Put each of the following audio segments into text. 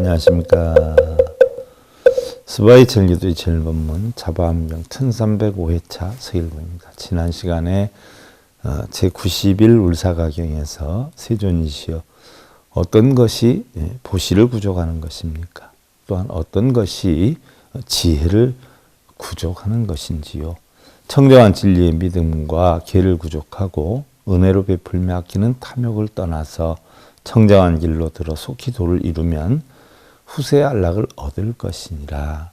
안녕하십니까. 스바이 젤기도의 제일본문 자바암경 1305회차 서일본입니다. 지난 시간에 어, 제91 울사가경에서 세존이시여 어떤 것이 예, 보시를 구족하는 것입니까? 또한 어떤 것이 지혜를 구족하는 것인지요. 청정한 진리의 믿음과 계를 구족하고 은혜로 베풀며 아끼는 탐욕을 떠나서 청정한 길로 들어 속히 도를 이루면 후세 안락을 얻을 것이니라.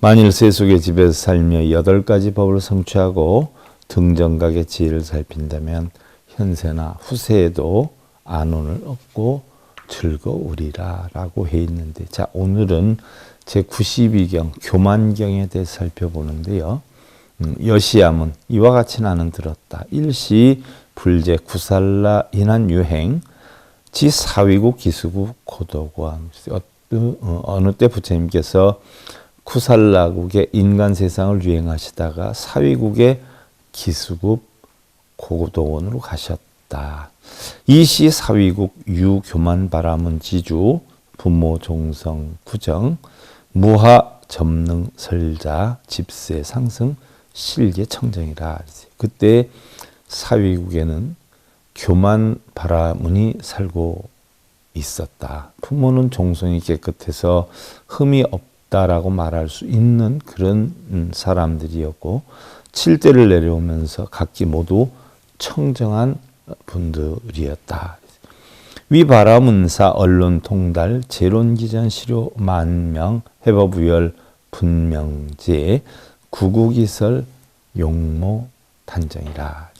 만일 세속의 집에서 살며 여덟 가지 법을 성취하고 등정각의 지혜를 살핀다면 현세나 후세에도 안온을 얻고 즐거우리라 라고 해 있는데 자 오늘은 제 92경 교만경에 대해 살펴보는데요. 음, 여시암은 이와 같이 나는 들었다. 일시 불제 구살라 인한 유행 지 사위국 기수국 고도관 어, 어느 때 부처님께서 쿠살라국의 인간 세상을 유행하시다가 사위국의 기수국 고도원으로 가셨다. 이시 사위국 유교만 바람은 지주 부모 종성 구정 무하 점능 설자 집세 상승 실계 청정이라. 그때 사위국에는 교만 바라문이 살고 있었다. 부모는 종성이 깨끗해서 흠이 없다라고 말할 수 있는 그런 음, 사람들이었고 칠대를 내려오면서 각기 모두 청정한 분들이었다. 위 바라문사 언론 통달 재론기전 시료 만명 해법우열 분명제 구국이설 용모 단정이라.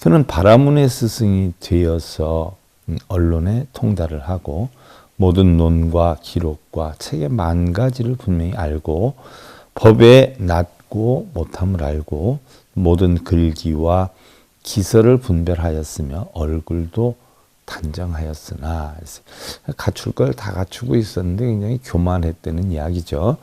그는 바라문의 스승이 되어서 음, 언론에 통달을 하고 모든 논과 기록과 책의 만 가지를 분명히 알고 법에 낮고 못함을 알고 모든 글기와 기설을 분별하였으며 얼굴도 단정하였으나 갖출 걸 다 갖추고 있었는데 굉장히 교만했다는 이야기죠.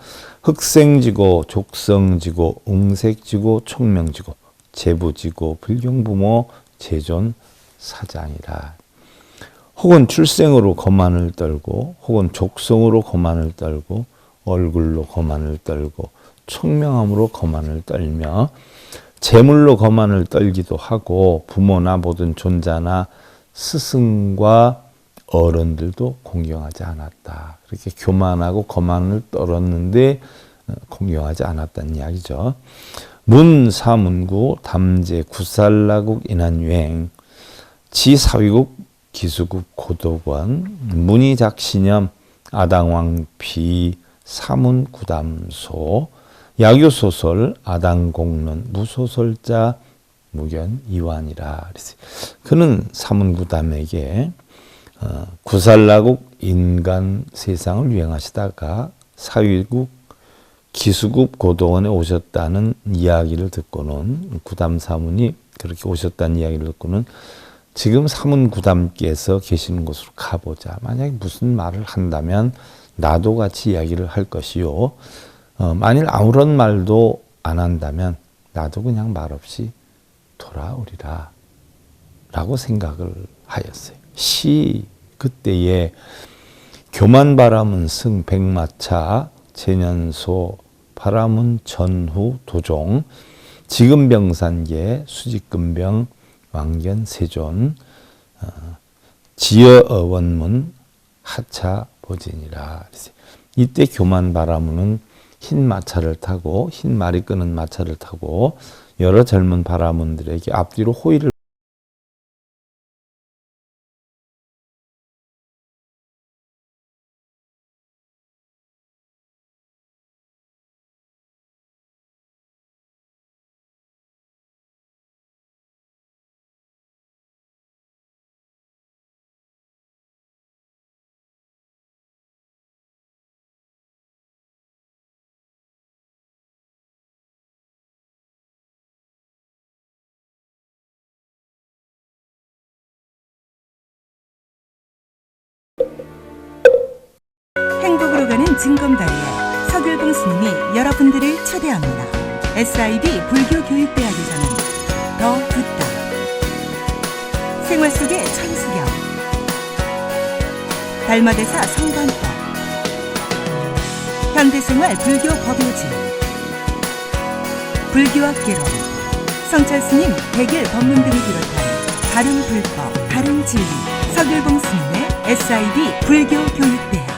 흑생지고 족성지고 웅색지고 총명지고 제부지고 불경부모 제존 사장이라. 혹은 출생으로 거만을 떨고 혹은 족성으로 거만을 떨고 얼굴로 거만을 떨고 총명함으로 거만을 떨며 재물로 거만을 떨기도 하고 부모나 모든 존자나 스승과 어른들도 공경하지 않았다. 그렇게 교만하고 거만을 떨었는데 어, 공경하지 않았다는 이야기죠. 문 사문구 담제 구살라국 인한 유행 지사위국 기수국 고도관 문희작신염 아당왕피 사문구담소 야교소설 아당공론 무소설자 무견 이완이라 그는 사문구담에게 어, 구살라국 인간 세상을 유행하시다가 사위국 기수국 고도원에 오셨다는 이야기를 듣고는 구담 사문이 그렇게 오셨다는 이야기를 듣고는 지금 사문구담께서 계시는 곳으로 가보자. 만약에 무슨 말을 한다면 나도 같이 이야기를 할 것이요. 어, 만일 아무런 말도 안 한다면 나도 그냥 말없이 돌아오리라. 라고 생각을 하였어요. 시 그때에 교만 바람은 승 백마차 재년소 바람은 전후 도종 지금 병산계 수직금병 왕견 세존 어, 지어 원문 하차 보진이라 이때 교만 바라문은 흰 마차를 타고 흰 말이 끄는 마차를 타고 여러 젊은 바라문들에게 앞뒤로 호의를 행복으로 가는 징검다리에 서귤봉 스님이 여러분들을 초대합니다. SIB 불교교육대학에서는 더 듣다. 생활 속의 천수경. 달마대사 성관법. 현대생활 불교 법요지. 불교학 개론. 성철 스님 백일 법문 등을 비롯한 다른 불법, 다른 진리. 서귤봉 스님의 SIB 불교교육대학.